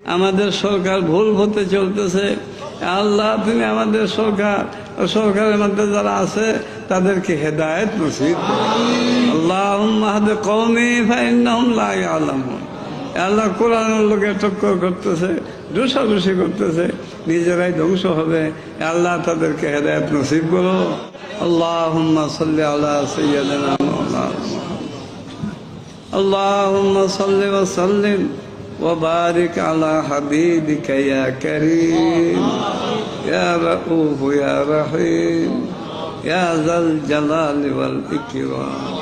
আমাদের সরকার ভুল হতে চলতেছে। আল্লাহ, তুমি আমাদের সরকার সরকারের মধ্যে যারা আছে, তাদেরকে হেদায়ত নসিব আল্লাহ কমে আলম আল্লাহ কোরআনের লোকে টক্কর করতেছে ঢুসাঢুসি করতেছে, নিজেরাই ধ্বংস হবে। আল্লাহ তাদেরকে হেদায়ত নসিব করো। আল্লাহ আল্লাহ সৈয়দ আল্লাহ সাল্লিম। وبارك على حبيبك يا كريم يا رؤوف يا رحيم يا ذا الجلال والإكرام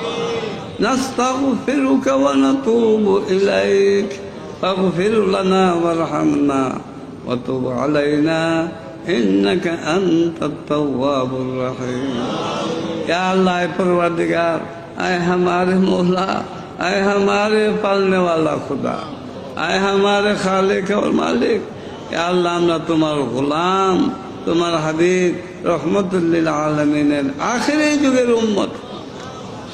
نستغفرك ونتوب إليك فاغفر لنا وارحمنا وتب علينا إنك أنت التواب الرحيم يا الله پروردگار اے ہمارے مولا اے ہمارے پالنے والا خدا আয় আমার খালেক, আমার মালিক। আল্লাহ, আমরা তোমার গোলাম, তোমার হাবিব, রহমতুল্লিল আলমিনের আখের যুগের উম্মত।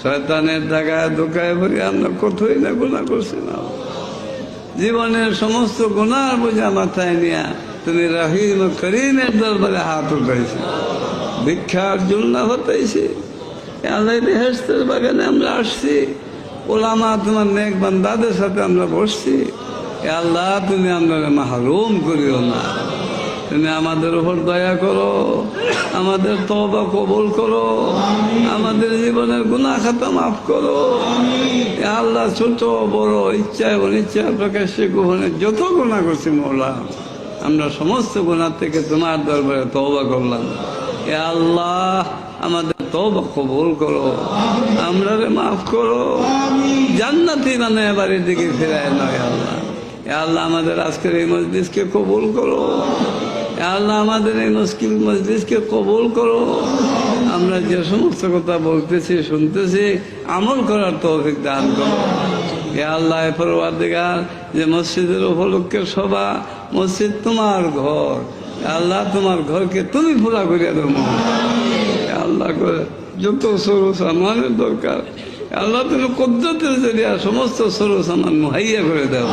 শয়তানের জায়গায় দোকায় ভরে আমরা কোথায় না গুণা করছি না। জীবনের সমস্ত গুণার বোঝা মাথায় নিয়ে তুমি রহিম করিমের দরবারে হাত উঠাইছি। ভিক্ষার জন্য হতেছি। আল্লাহ বেহেস্তের বাগানে আমরা আসছি। ওলামা তোমার নেক বান্দাদের সাথে আমরা বসছি। আল্লাহ, তুমি আমরা মাহরুম করিও না। তুমি আমাদের উপর দয়া করো, আমাদের তবা কবুল করো, আমাদের জীবনের গুণা খাতা মাফ করো। আল্লাহ, ছোট, বড়, ইচ্ছায় অনিচ্ছায় প্রকাশ্যে গোহনে যত গুণা করছি মৌলা, আমরা সমস্ত গুণার থেকে তোমার দরবারে তবা করলাম। এ আল্লাহ, আমাদের তবা কবুল করো আমরা মাফ করো। জান্নাতি মানে বাড়ির দিকে ফেরায় নয় আল্লাহ। আল্লাহ আমাদের আজকের এই মসজিদকে কবুল করো। আল্লাহ আমাদের এই মুশকিল মসজিদকে কবুল করো। আমরা যে সমস্ত কথা বলতেছি, শুনতেছি, আমল করার তৌফিক দান করো। এ আল্লাহ পরবাদিগার যে মসজিদের উপলক্ষে সভা মসজিদ তোমার ঘর। আল্লাহ, তোমার ঘরকে তুমি পুরা করিয়া দেবো আল্লাহ করে যত সরু সামানের দরকার আল্লাহ তুমি কদ্দতের জরিয়া সমস্ত সরু সামান মুহাইয়া করে দাও।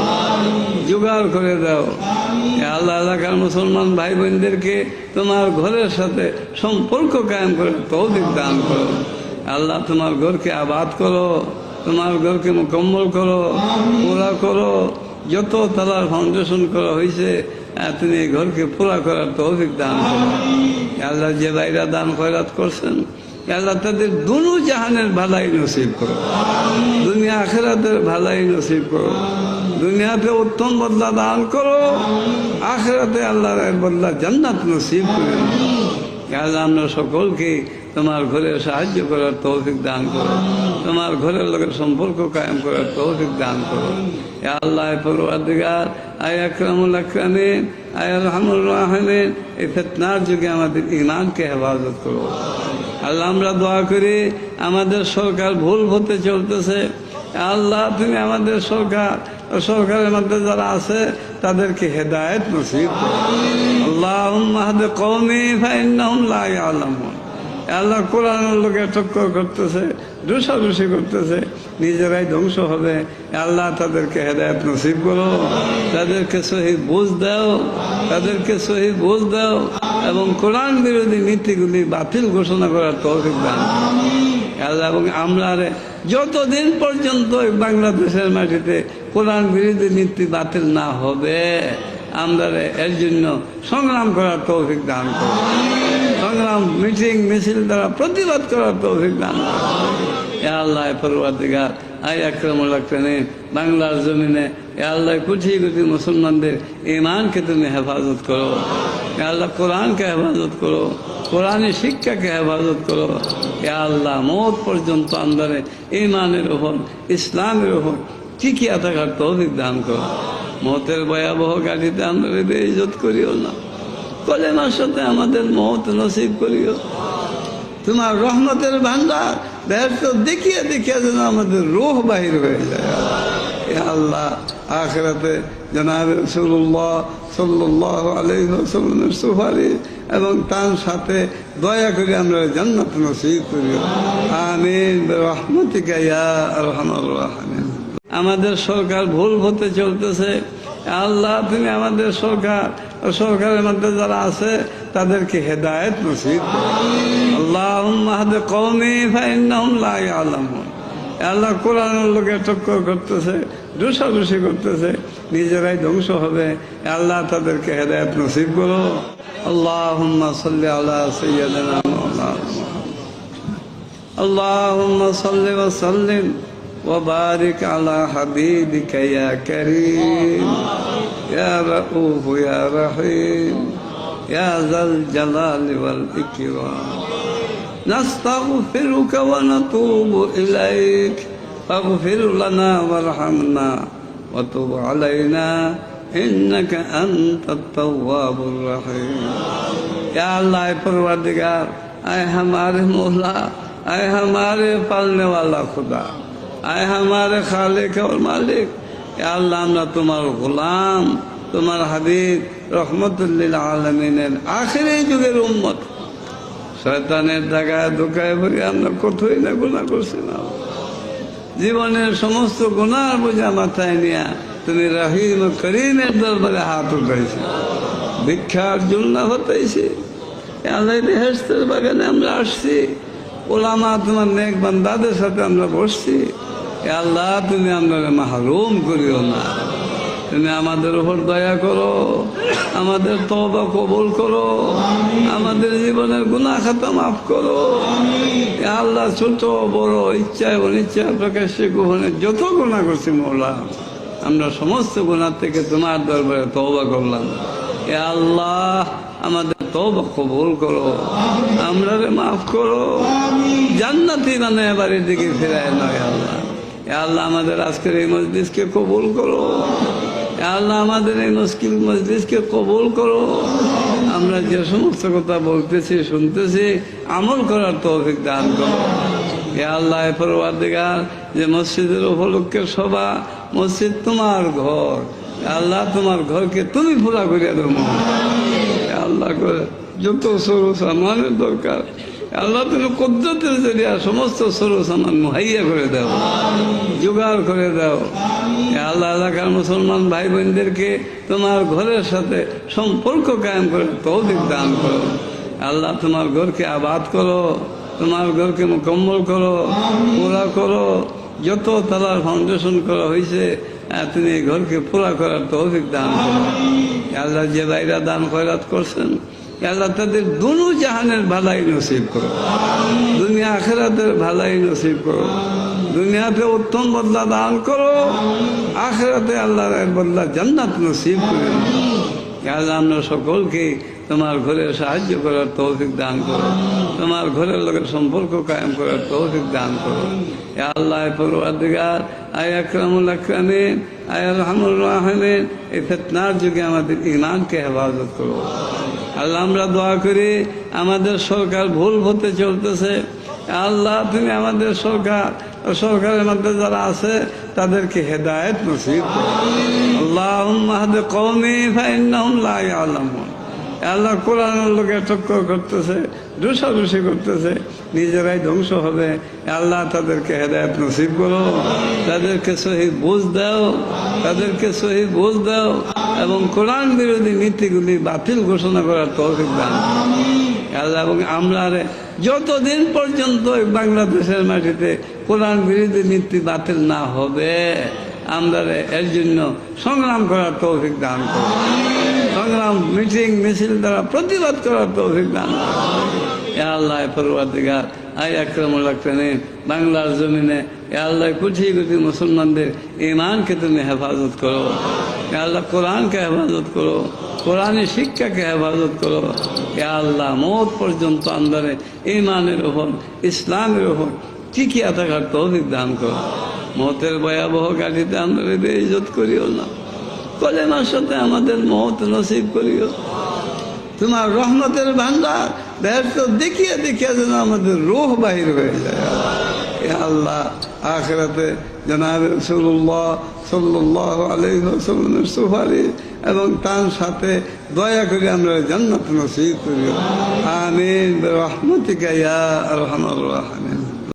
জোগাড় করে দাও। আল্লাহ এলাকার মুসলমান ভাই বোনদেরকে তোমার ঘরের সাথে সম্পর্ক কায়েম করে তৌদিক দান করো। আল্লাহ তোমার ঘরকে আবাদ করো তোমার ঘরকে মোকাম্মল করো পুরা করো যত তালার ফাউন্ডেশন করা হয়েছে তুমি এই ঘরকে পুরা করার তৌফিক দান করো। আল্লাহ যে ভাইরা দান খয়রাত করছেন আল্লাহ তাদের দুনু জাহানের ভালাই নসিব করো। দুনিয়া আখেরাতের ভালাই নসিব করো। দুনিয়াতে উত্তম বদলা দান করো। আখেরাতে আল্লাহর বদলা জান্নাত নসিব করে আল্লাহ, আমরা সকলকে তোমার ঘরে সাহায্য করার তৌফিক দান করো। তোমার ঘরের লোকের সম্পর্ক কায়েম করার তৌফিক দান করো। আল্লাহ পরওয়ারদিগার, আয় আকরামুল আকরামিন, আয় রহমুর রাহমিন, এই ফেতনার যুগে আমাদের ইমানকে হেফাজত করো। আল্লাহ, আমরা দোয়া করি, আমাদের সরকার ভুল হতে চলতেছে। আল্লাহ, তুমি আমাদের সরকার, সরকারের মধ্যে যারা আছে, তাদেরকে হেদায়ত নসিব লা ইয়ালামুন। আল্লাহ কোরআন লোকে টক্কর করতেছে দোষাদোষি করতেছে, নিজেরাই ধ্বংস হবে। আল্লাহ তাদেরকে হেদায়ত নসিব করো, তাদেরকে সহি বোঝ দাও, তাদেরকে সহি বোঝ দাও এবং কোরআন বিরোধী নীতিগুলি বাতিল ঘোষণা করার তৌফিক দান আল্লাহ, এবং আমরা যতদিন পর্যন্ত বাংলাদেশের মাটিতে কোরআন বিরোধী নীতি বাতিল না হবে, আমরা এর জন্য সংগ্রাম করার তৌফিক দান করো। সংগ্রাম, মিটিং, মিছিল দ্বারা প্রতিবাদ করার তৌফিক দান করো। আল্লাহ পরবাদিগার আকরামুল আকরামিন, বাংলার জমিনে আল্লাহ কুঠি কুঠি মুসলমানদের ইমানকে তুমি হেফাজত করো। আল্লাহ কোরআনকে হেফাজত করো, কোরআনের শিক্ষাকে হেফাজত করো। এ আল্লাহ মত পর্যন্ত আন্দারে ইমানের ওপর, ইসলামের ওপর টিকিয়া থাকার তৌফিক দান করো। মতের ভয়াবহ গাড়িতে আমরা বেইজত করিও না। কলেমার সাথে আমাদের মত নসিব করিও। তোমার রহমতের ভান্ডার ব্যর্থ দেখিয়ে দেখিয়ে যেন আমাদের রোহ বাহির হয়ে যায়। আল্লাহ, আখরাতে জনাব রসুল্লাহ সুপারিশ এবং তার সাথে দয়া করে আমরা জান্নাত নসিব করি। আমিন রহমতিকা ইয়া রাহমিন। আমাদের সরকার ভুল হতে চলতেছে। আল্লাহ, তুমি আমাদের সরকার, সরকারের মধ্যে যারা আছে, তাদেরকে হেদায়েত নসিব করো। আল্লাহুম্মা হাদে কওমি ফাইন্নাহুম লা ইয়ালামুন আল্লাহ কোরআনের লোকে টক্কর করতেছে দোষাদোষি করতেছে নিজেরাই ধ্বংস হবে আল্লাহ তাদেরকে হেদায়েত নসিব করো আল্লাহুম্মা সাল্লি আলা সাইয়্যিদিনা মাওলানা اللهم صل وسلم وبارك على حبيبك يا كريم يا رؤوف يا رحيم يا ذا الجلال والإكرام نستغفرك ونتوب إليك فاغفر لنا وارحمنا وتب علينا إنك أنت التواب الرحيم يا الله پروردگار اے ہمارے مولا اے ہمارے پالنے والا خدا اے ہمارے خالق اور مالک یا اللہ ہمارا تمہار غلام তোমার হাবিব রহমতুল্লিল আলমিনের আখের এই যুগের উম্মত শয়তানের জায়গায় ধোকায় ভরে আমরা কোথায় না গুণা করছি না। জীবনের সমস্ত গুণার বোঝা মাথায় নিয়ে তুমি রহিম করিমের দরবারে হাত উঠাইছি। ভিক্ষার জন্য হতেছি। আল্লাহ বেহেস্তের বাগানে আমরা আসছি। ওলামা তোমার নেক বান্দাদের সাথে আমরা বসছি। আল্লাহ, তুমি আমরা মাহরুম করিও না। তুমি আমাদের উপর দয়া করো, আমাদের তবা কবুল করো, আমাদের জীবনের গুনাহ খাতা মাফ করো। আল্লাহ ছোট, বড় ইচ্ছায় অনিচ্ছায় প্রকাশ্যে গোহনে যত গুণা করছি মৌলা, আমরা সমস্ত গুণার থেকে তোমার দরবারে তওবা করলাম। এ আল্লাহ আমাদের তওবা কবুল করো, আমরা মাফ করো। জান্নাতি মানে বাড়ির দিকে ফেরায় নয় আল্লাহ। এ আল্লাহ আমাদের আজকের এই মসজিদকে কবুল করো। আল্লাহ আমাদের এই মুশকিল মসজিদকে কবুল করো। আমরা যে সমস্ত কথা বলতেছি, শুনতেছি, আমল করার তৌফিক দান করো। আল্লাহ পরবাদিগার যে মসজিদের উপলক্ষে সভা মসজিদ তোমার ঘর। আল্লাহ, তোমার ঘরকে তুমি পুরা করে দেবো আল্লাহ, করে যত সরু সামানের দরকার আল্লাহ, তুমি কদ্দতের জরিয়া সমস্ত সরু সামান মুহাইয়া করে দাও। জোগাড় করে দাও। আল্লাহ এলাকার মুসলমান ভাই বোনদেরকে তোমার ঘরের সাথে সম্পর্ক কায়েম করে তৌফিক দান করো। আল্লাহ তোমার ঘরকে আবাদ করো, তোমার ঘরকে মোকম্মল করো, পুরা করো, যত তালার ফাউন্ডেশন করা হয়েছে এই ঘরকে পুরা করার তৌফিক দান করো। আল্লাহ যে বাইরা দান খয়রাত করছেন আল্লাহ তাদের দুনু জাহানের ভালাই নসিব করো। দুনিয়া আখেরাতের ভালাই নসিব করো। দুনিয়াতে উত্তম বদলা দান করো। আখেরাতে আল্লাহর বদলা জান্নাত নসিব করে। আল্লাহ সকলকে তোমার ঘরে সাহায্য করার তৌফিক দান করো। তোমার ঘরের লোকের সম্পর্ক কায়েম করার তৌফিক দান করো। আল্লাহ পরওয়ারদিগার আয় আকরামুল আকরামিন আয় রহমুর রাহমিন, এই ফেতনার যুগে আমাদের ইমানকে হেফাজত করো। আল্লাহ, আমরা দোয়া করি, আমাদের সরকার ভুল হতে চলতেছে। আল্লাহ, তুমি আমাদের সরকার সরকারের মধ্যে যারা আছে, তাদেরকে হেদায়েত নসিব আল্লাহ কওমি ফাইন্নাহুম আল্লাহ কোরআনের লোকে টক্কর করতেছে, দোষাদোষি করতেছে, নিজেরাই ধ্বংস হবে। আল্লাহ তাদেরকে হেদায়ত নসিব করো। তাদেরকে সহি বুঝ দাও। তাদেরকে সহি বুঝ দাও এবং কোরআন বিরোধী নীতিগুলি বাতিল ঘোষণা করার তৌফিক দান আল্লাহ, এবং আমরা যতদিন পর্যন্ত বাংলাদেশের মাটিতে কোরআন বিরোধী নীতি বাতিল না হবে আমরা এর জন্য সংগ্রাম করার তৌফিক দান করো সংগ্রাম, মিটিং, মিছিল দ্বারা প্রতিবাদ করার তৌফিক দান। আল্লাহ আই আকরামুল বাংলার জমিনে আল্লাহ কোটি কোটি মুসলমানদের ইমানকে তুমি হেফাজত করো। আল্লাহ, কোরআনকে হেফাজত করো, কোরআনী শিক্ষাকে হেফাজত করো। আল্লাহ, মত পর্যন্ত আন্দারে ইমানের ওপর, ইসলামের ওপর টিকিয়া থাকার তৌফিক দান করো। মতের ভয়াবহ গাড়িতে আমরা ইজ্জত করিও না। কলেমার সাথে আমাদের মত নসিব করিও। তোমার রহমতের ভান্ডার ব্যর্থ দেখিয়ে দেখিয়ে যেন আমাদের রোহ বাহির হয়ে যায়। আল্লাহ, আখরাতে জনাব রসুল্লাহ সাল্লাহ আলহিমের সুপারিশ এবং তার সাথে দয়া করে আমরা জান্নাত নসিব করিও। আমিন। রহমতিকা ইয়া রহমান রাহমিন।